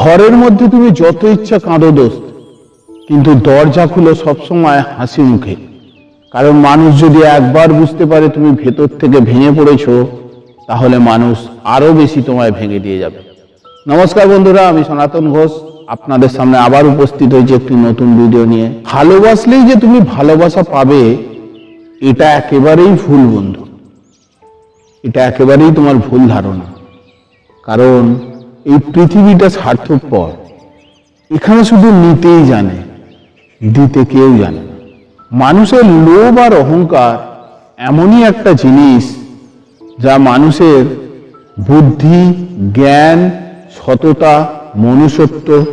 ঘরের মধ্যে তুমি যত ইচ্ছা কাঁদো দোস্ত, কিন্তু দরজা খুলো সবসময় হাসি মুখে। কারণ মানুষ যদি একবার বুঝতে পারে তুমি ভেতর থেকে ভেঙে পড়েছো, তাহলে মানুষ আরও বেশি তোমায় ভেঙে দিয়ে যাবে। নমস্কার বন্ধুরা, আমি সনাতন ঘোষ। আপনাদের সামনে আবার উপস্থিত হয়েছি একটি নতুন ভিডিও নিয়ে। ভালোবাসলেই যে তুমি ভালোবাসা পাবে, এটা একেবারেই ভুল বন্ধু। এটা একেবারেই তোমার ভুল ধারণা। কারণ এই পৃথিবীটা স্বার্থপর। এখানে শুধু নিতেই জানে, দিতে কেউ জানে না। মানুষের লোভ আর অহংকার এমনই একটা জিনিস যা মানুষের বুদ্ধি, জ্ঞান, সততা, মনুষ্যত্ব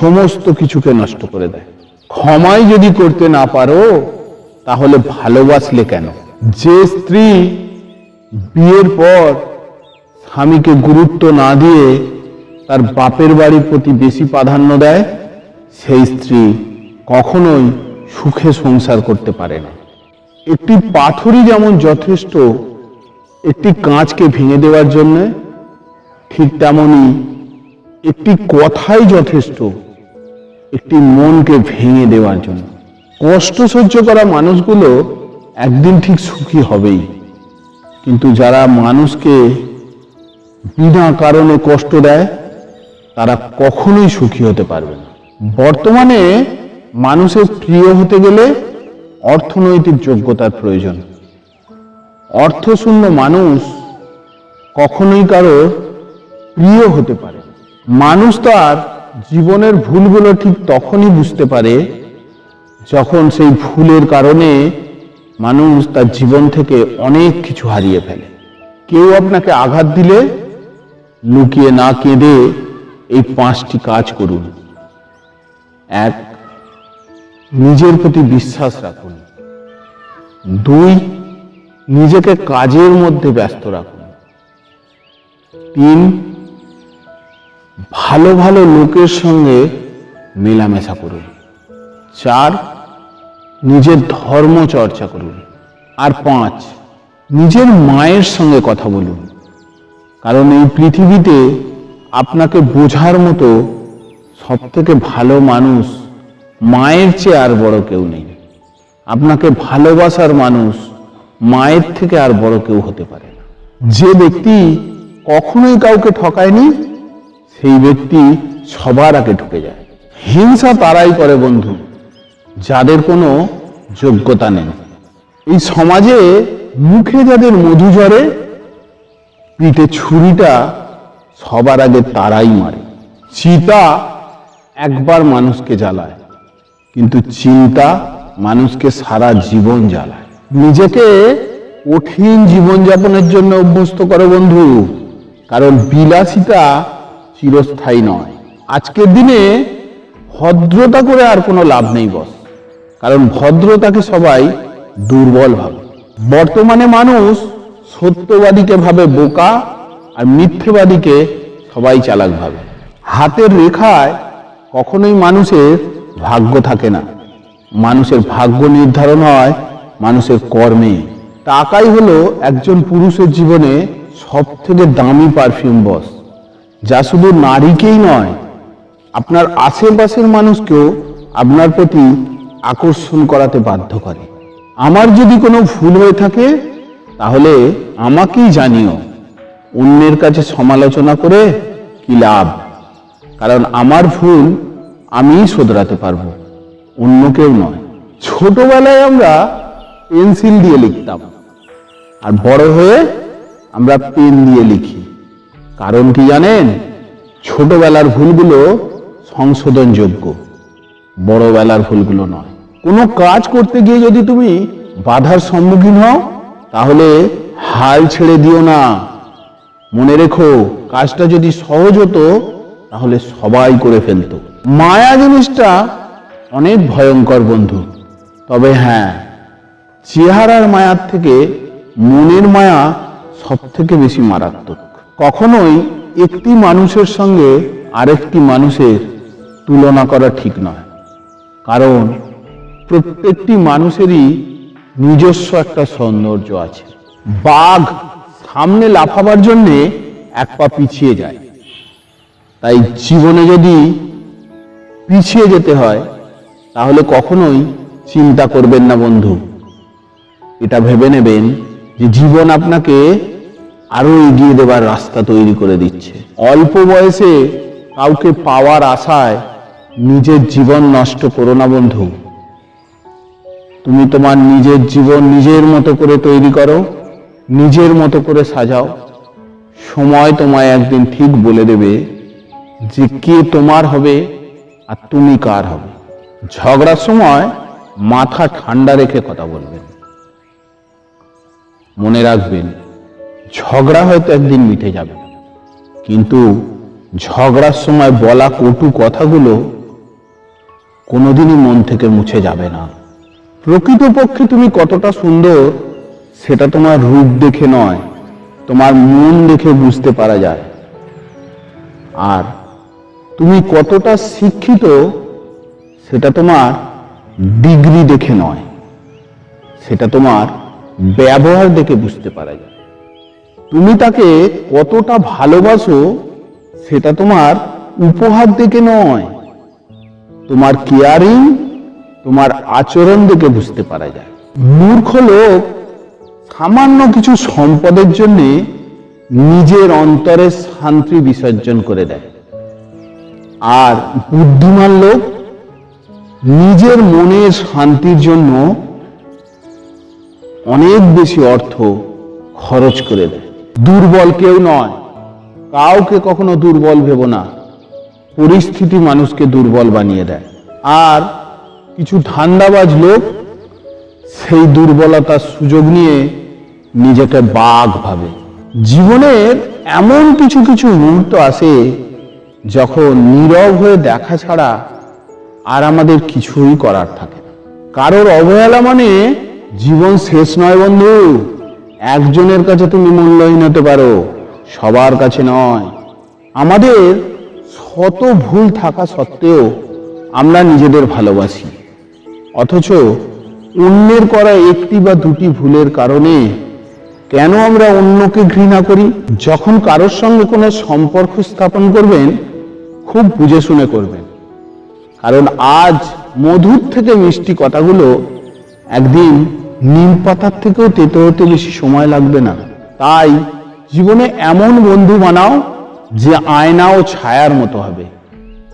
সমস্ত কিছুকে নষ্ট করে দেয়। ক্ষমাই যদি করতে না পারো, তাহলে ভালোবাসলে কেন? যে স্ত্রী বিয়ের পর স্বামীকে গুরুত্ব না দিয়ে তার বাপের বাড়ির প্রতি বেশি প্রাধান্য দেয়, সেই স্ত্রী কখনোই সুখে সংসার করতে পারে না। একটি পাথরই যেমন যথেষ্ট, একটি কাঁচকে ভেঙে দেওয়ার জন্য ঠিক তেমনই একটি কথাই যথেষ্ট, একটি মনকে ভেঙে দেওয়ার জন্য। কষ্ট সহ্য করা মানুষগুলো একদিন ঠিক সুখী হবেই। কিন্তু যারা মানুষকে বিনা কারণে কষ্ট দেয়, তারা কখনোই সুখী হতে পারবে না। বর্তমানে মানুষের প্রিয় হতে গেলে অর্থনৈতিক যোগ্যতার প্রয়োজন। অর্থশূন্য মানুষ কখনোই কারও প্রিয় হতে পারে। মানুষ তার জীবনের ভুলগুলো ঠিক তখনই বুঝতে পারে যখন সেই ভুলের কারণে মানুষ তার জীবন থেকে অনেক কিছু হারিয়ে ফেলে। কেউ আপনাকে আঘাত দিলে লুকিয়ে না কেঁদে এই পাঁচটি কাজ করুন। এক, নিজের প্রতি বিশ্বাস রাখুন। দুই, নিজেকে কাজের মধ্যে ব্যস্ত রাখুন। তিন, ভালো ভালো লোকের সঙ্গে মেলামেশা করুন। চার, নিজের ধর্ম চর্চা করুন। আর পাঁচ, নিজের মায়ের সঙ্গে কথা বলুন। কারণ এই পৃথিবীতে আপনাকে বোঝার মতো সব থেকে ভালো মানুষ মায়ের চেয়ে আর বড় কেউ নেই। আপনাকে ভালোবাসার মানুষ মায়ের থেকে আর বড় কেউ হতে পারে না। যে ব্যক্তি কখনোই কাউকে ঠকায়নি, সেই ব্যক্তি সবার আগে ঢুকে যায়। হিংসা তারাই করে বন্ধু, যাদের কোনো যোগ্যতা নেই। এই সমাজে মুখে যাদের মধু ঝরে পিঠে ছুরিটা সবার আগে তারাই মারে। চিতা একবার মানুষকে জ্বালায়, কিন্তু চিন্তা মানুষকে সারা জীবন জ্বালায়। নিজেকে কঠিন জীবনযাপনের জন্য অভ্যস্ত করো বন্ধু, কারণ বিলাসিতা চিরস্থায়ী নয়। আজকের দিনে ভদ্রতা করে আর কোনো লাভ নেই, বস, কারণ ভদ্রতাকে সবাই দুর্বল ভাবে। বর্তমানে মানুষ সত্যবাদীকে ভাবে বোকা আর মিথ্যেবাদীকে সবাই চালাক ভাবে। হাতের রেখায় কখনোই মানুষের ভাগ্য থাকে না। মানুষের ভাগ্য নির্ধারণ হয় মানুষের কর্মে। টাকাই হলো একজন পুরুষের জীবনে সব থেকে দামি পারফিউম বস, যা শুধু নারীকেই নয়, আপনার আশেপাশের মানুষকেও আপনার প্রতি আকর্ষণ করাতে বাধ্য করে। আমার যদি কোনো ভুল হয়ে থাকে তাহলে আমাকেই জানিও, অন্যের কাছে সমালোচনা করে কি লাভ? কারণ আমার ভুল আমিই শোধরাতে পারব, অন্য কেউ নয়। ছোটবেলায় আমরা পেন্সিল দিয়ে লিখতাম, আর বড় হয়ে আমরা পেন দিয়ে লিখি। কারণ কি জানেন? ছোটবেলার ভুলগুলো সংশোধনযোগ্য, বড়বেলার ভুলগুলো নয়। কোনো কাজ করতে গিয়ে যদি তুমি বাধার সম্মুখীন হও তাহলে হাল ছেড়ে দিও না। মনে রেখো, কাজটা যদি সহজ হতো, তাহলে সবাই করে ফেলতো। মায়া জিনিসটা অনেক ভয়ঙ্কর বন্ধু। তবে হ্যাঁ চেহারার মায়ার থেকে মনের মায়া সব থেকে বেশি মারাত্মক। কখনোই একটি মানুষের সঙ্গে আরেকটি মানুষের তুলনা করা ঠিক নয়। কারণ প্রত্যেকটি মানুষেরই নিজস্ব একটা সৌন্দর্য আছে। বাঘ সামনে লাফাবার জন্যে এক পা পিছিয়ে যায়। তাই জীবনে যদি পিছিয়ে যেতে হয়, তাহলে কখনোই চিন্তা করবেন না বন্ধু। এটা ভেবে নেবেন যে জীবন আপনাকে আরও এগিয়ে দেবার রাস্তা তৈরি করে দিচ্ছে। অল্প বয়সে কাউকে পাওয়ার আশায় নিজের জীবন নষ্ট করো না বন্ধু। তুমি তোমার নিজের জীবন নিজের মতো করে তৈরি করো, নিজের মতো করে সাজাও। সময় তোমায় একদিন ঠিক বলে দেবে যে কে তোমার হবে আর তুমি কার হবে। ঝগড়ার সময় মাথা ঠান্ডা রেখে কথা বলবেন। মনে রাখবেন, ঝগড়া হয়তো একদিন মিটে যাবে। কিন্তু ঝগড়ার সময় বলা কটু কথাগুলো কোনোদিনই মন থেকে মুছে যাবে না। প্রকৃতপক্ষে তুমি কতটা সুন্দর, সেটা তোমার রূপ দেখে নয়, তোমার মন দেখে বুঝতে পারা যায়। আর তুমি কতটা শিক্ষিত, সেটা তোমার ডিগ্রি দেখে নয়, সেটা তোমার ব্যবহার দেখে বুঝতে পারা যায়। তুমি তাকে কতটা ভালোবাসো, সেটা তোমার উপহার দেখে নয়, তোমার কেয়ারিং তোমার আচরণ দেখে বুঝতে পারা যায়। মূর্খ লোক সামান্য কিছু সম্পদের জন্য নিজের অন্তরে শান্তি বিসর্জন করে দেয়। আর বুদ্ধিমান লোক নিজের মনের শান্তির জন্য অনেক বেশি অর্থ খরচ করে দেয়। দুর্বল কেউ নয়, কাউকে কখনো দুর্বল ভেবো না। পরিস্থিতি মানুষকে দুর্বল বানিয়ে দেয়। আর কিছু ধান্দাবাজ লোক সেই দুর্বলতার সুযোগ নিয়ে নিজেকে বাঘ ভাবে। জীবনের এমন কিছু কিছু মুহূর্ত আসে যখন নীরব হয়ে দেখা ছাড়া আর আমাদের কিছুই করার থাকে কারোর অবহেলা মানে জীবন শেষ নয় বন্ধু। একজনের কাছে তুমি মূল্যহীন হতে পারো, সবার কাছে নয়। আমাদের শত ভুল থাকা সত্ত্বেও আমরা নিজেদের ভালোবাসি। অথচ অন্যের করা একটি বা দুটি ভুলের কারণে কেন আমরা অন্যকে ঘৃণা করি? যখন কারোর সঙ্গে কোনো সম্পর্ক স্থাপন করবেন, খুব বুঝে শুনে করবেন। কারণ আজ মধুর থেকে মিষ্টি কথাগুলো একদিন নিম পাতার থেকেও তেতো হতে বেশি সময় লাগবে না। তাই জীবনে এমন বন্ধু বানাও যে আয়না ও ছায়ার মতো হবে।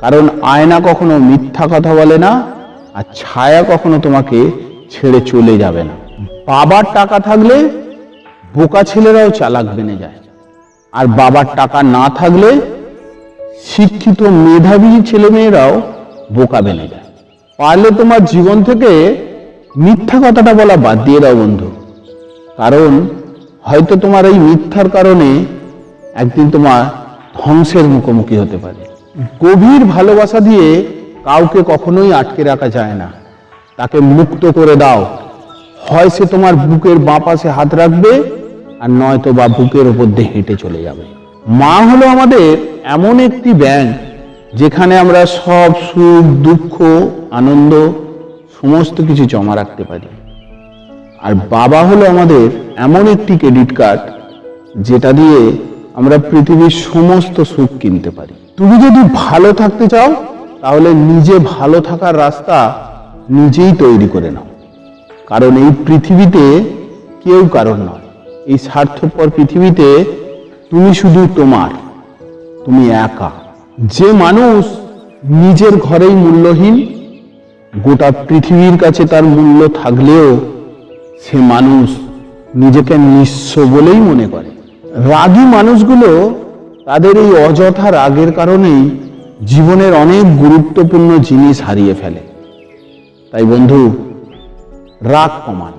কারণ আয়না কখনো মিথ্যা কথা বলে না আর ছায়া কখনো তোমাকে ছেড়ে চলে যাবে না। বাবার টাকা থাকলে বোকা ছেলেরাও চালাক বেনে যায়। আর বাবার টাকা না থাকলে শিক্ষিত মেধাবী ছেলেমেয়েরাও বোকা বেনে যায়। পারলে তোমার জীবন থেকে মিথ্যা কথাটা বলা বাদ দিয়ে দাও বন্ধু। কারণ হয়তো তোমার এই মিথ্যার কারণে একদিন তোমার ধ্বংসের মুখোমুখি হতে পারে। গভীর ভালোবাসা দিয়ে কাউকে কখনোই আটকে রাখা যায় না। তাকে মুক্ত করে দাও। হয় সে তোমার বুকের বাঁ পাশে হাত রাখবে, আর নয়তো বা বুকের ওপর দিয়ে হেঁটে চলে যাবে। মা হলো আমাদের এমন একটি ব্যাংক যেখানে আমরা সব সুখ, দুঃখ, আনন্দ, সমস্ত কিছু জমা রাখতে পারি। আর বাবা হলো আমাদের এমন একটি ক্রেডিট কার্ড, যেটা দিয়ে আমরা পৃথিবীর সমস্ত সুখ কিনতে পারি। তুমি যদি ভালো থাকতে চাও তাহলে নিজে ভালো থাকার রাস্তা নিজেই তৈরি করে নাও। কারণ এই পৃথিবীতে কেউ কারণ নয়। এই স্বার্থপর পৃথিবীতে তুমি শুধু তোমার, তুমি একা। যে মানুষ নিজের ঘরেই মূল্যহীন, গোটা পৃথিবীর কাছে তার মূল্য থাকলেও সে মানুষ নিজেকে নিঃস্ব বলেই মনে করে। রাগী মানুষগুলো তাদের এই অযথা রাগের কারণেই জীবনের অনেক গুরুত্বপূর্ণ জিনিস হারিয়ে ফেলে। তাই বন্ধু, রাগ কমান।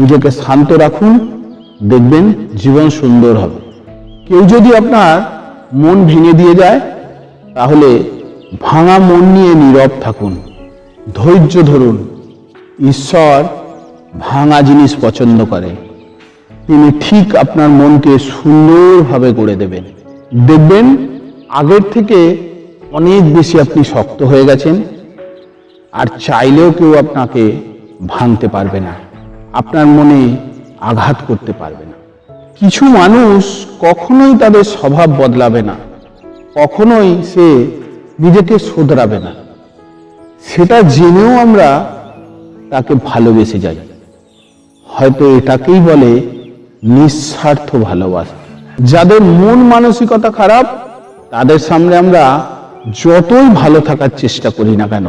নিজেকে শান্ত রাখুন, দেখবেন জীবন সুন্দর হবে। কেউ যদি আপনার মন ভেঙে দিয়ে যায়, তাহলে ভাঙা মন নিয়ে নীরব থাকুন। ধৈর্য ধরুন। ঈশ্বর ভাঙা জিনিস পছন্দ করে। তিনি ঠিক আপনার মনকে সুন্দরভাবে গড়ে দেবেন। দেখবেন আগের থেকে অনেক বেশি আপনি শক্ত হয়ে গেছেন, আর চাইলেও কেউ আপনাকে ভাঙতে পারবে না, আপনার মনে আঘাত করতে পারবে না। কিছু মানুষ কখনোই তাদের স্বভাব বদলাবে না, কখনোই সে নিজেকে শোধরাবে না। সেটা জেনেও আমরা তাকে ভালোবেসে যাই। হয়তো এটাকেই বলে নিঃস্বার্থ ভালোবাসা। যাদের মন মানসিকতা খারাপ, তাদের সামনে আমরা যতই ভালো থাকার চেষ্টা করি না কেন,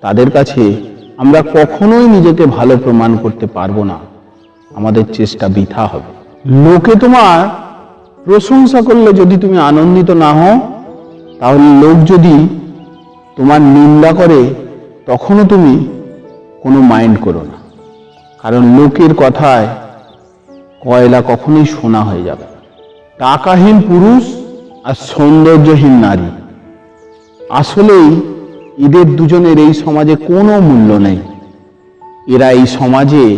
তাদের কাছে আমরা কখনোই নিজেকে ভালো প্রমাণ করতে পারব না। আমাদের চেষ্টা বৃথা হবে। লোকে তোমার প্রশংসা করলে যদি তুমি আনন্দিত না হও, তাহলে লোক যদি তোমার নিন্দা করে, তখনও তুমি কোনো মাইন্ড করো না। কারণ লোকের কথায় কয়লা কখনোই সোনা হয়ে যাবে টাকাহীন পুরুষ আর সৌন্দর্যহীন নারী। আসলেই এদের দুজনের এই সমাজে কোনো মূল্য নেই। এরা এই সমাজে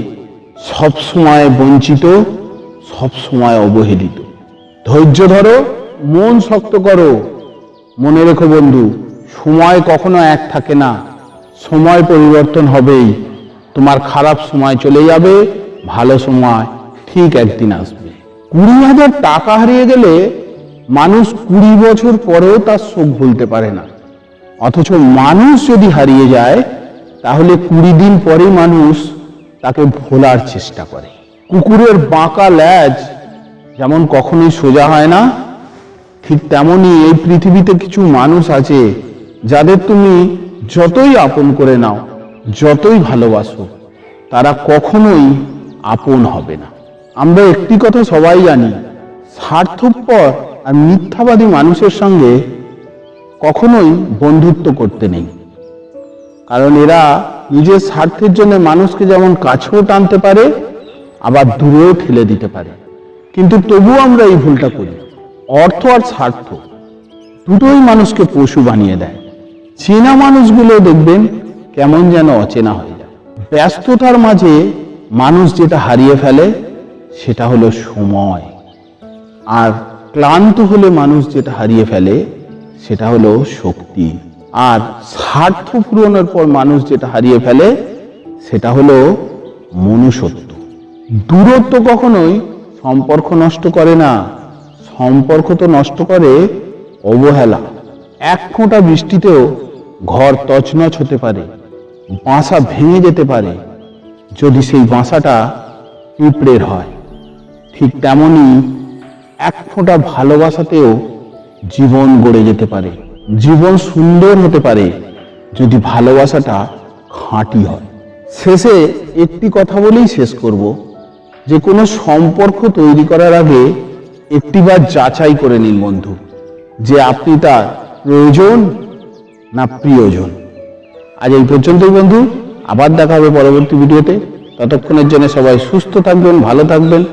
সবসময় বঞ্চিত, সবসময় অবহেলিত। ধৈর্য ধরো, মন শক্ত করো। মনে রেখো বন্ধু, সময় কখনো এক থাকে না। সময় পরিবর্তন হবেই। তোমার খারাপ সময় চলে যাবে, ভালো সময় ঠিক একদিন আসবে। কুড়ি হাজার টাকা হারিয়ে গেলে মানুষ কুড়ি বছর পরেও তার শোক ভুলতে পারে না। অথচ মানুষ যদি হারিয়ে যায়, তাহলে কুড়ি দিন পরে মানুষ তাকে ভোলার চেষ্টা করে। কুকুরের বাঁকা ল্যাজ যেমন কখনোই সোজা হয় না, ঠিক তেমনই এই পৃথিবীতে কিছু মানুষ আছে যাদের তুমি যতই আপন করে নাও, যতই ভালোবাসো, তারা কখনোই আপন হবে না। আমরা একটি কথা সবাই জানি, স্বার্থপর আর মিথ্যাবাদী মানুষের সঙ্গে কখনোই বন্ধুত্ব করতে নেই। কারণ এরা নিজের স্বার্থের জন্য মানুষকে যেমন কাছেও টানতে পারে, আবার দূরেও ঠেলে দিতে পারে। কিন্তু তবুও আমরা এই ভুলটা করি। অর্থ আর স্বার্থ দুটোই মানুষকে পশু বানিয়ে দেয়। চেনা মানুষগুলো দেখবেন কেমন যেন অচেনা হয়ে যায়। ব্যস্ততার মাঝে মানুষ যেটা হারিয়ে ফেলে, সেটা হলো সময়। আর ক্লান্ত হলে মানুষ যেটা হারিয়ে ফেলে সেটা হলো শক্তি। আর স্বার্থ পূরণের পর মানুষ যেটা হারিয়ে ফেলে, সেটা হলো মনুষ্যত্ব। দূরত্ব কখনোই সম্পর্ক নষ্ট করে না। সম্পর্ক তো নষ্ট করে অবহেলা। এক ফোঁটা বৃষ্টিতেও ঘর তছনছ হতে পারে, বাসা ভেঙে যেতে পারে। যদি সেই বাসাটা পিঁপড়ের হয়, ঠিক তেমনই এক ফোঁটা ভালোবাসাতেও জীবন গড়ে যেতে পারে, জীবন সুন্দর হতে পারে যদি ভালোবাসাটা খাঁটি হয়। শেষে একটি কথা বলেই শেষ করব, যে কোনো সম্পর্ক তৈরি করার আগে একটিবার যাচাই করে নিন বন্ধু, যে আপনি তার প্রয়োজন না প্রিয়জন। আজ এই পর্যন্তই বন্ধু, আবার দেখা হবে পরবর্তী ভিডিওতে। ততক্ষণের জন্য সবাই সুস্থ থাকবেন, ভালো থাকবেন।